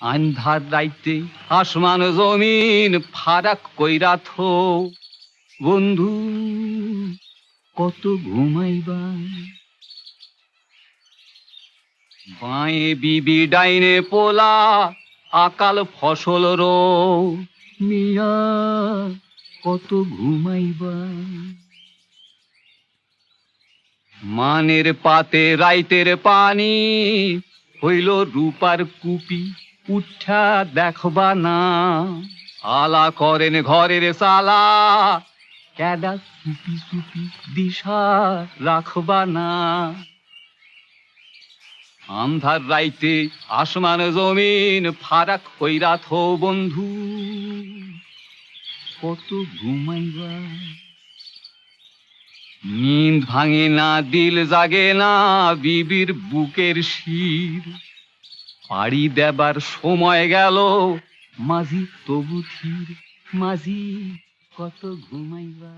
আন্ধার রাইতে আসমান জমিন ফারাক কইরা থো। বন্ধু, কত ঘুমাইবা? বাঁয়ে বিবি ডাইনে পোলা, আকাল ফসল রো। মিয়া, কত ঘুমাইবা? মানের পাতে রাইতের পানি হইল রূপার কুপি। উঠা দেখবা না আলা করেন ঘরের সালা ক্যাডা সুপি সুপি দিশা রাখবা না আন্ধার রাইতে আসমান জমিন ফারাক কইরা থো বন্ধু। কত ঘুমাইবা। নিন্দ ভাঙে না, দিল জাগে না, বিবির বুকের শির। পাড়ি দেবার সময় গেল। মাঝি তবু থির মাঝি কত ঘুমাইবা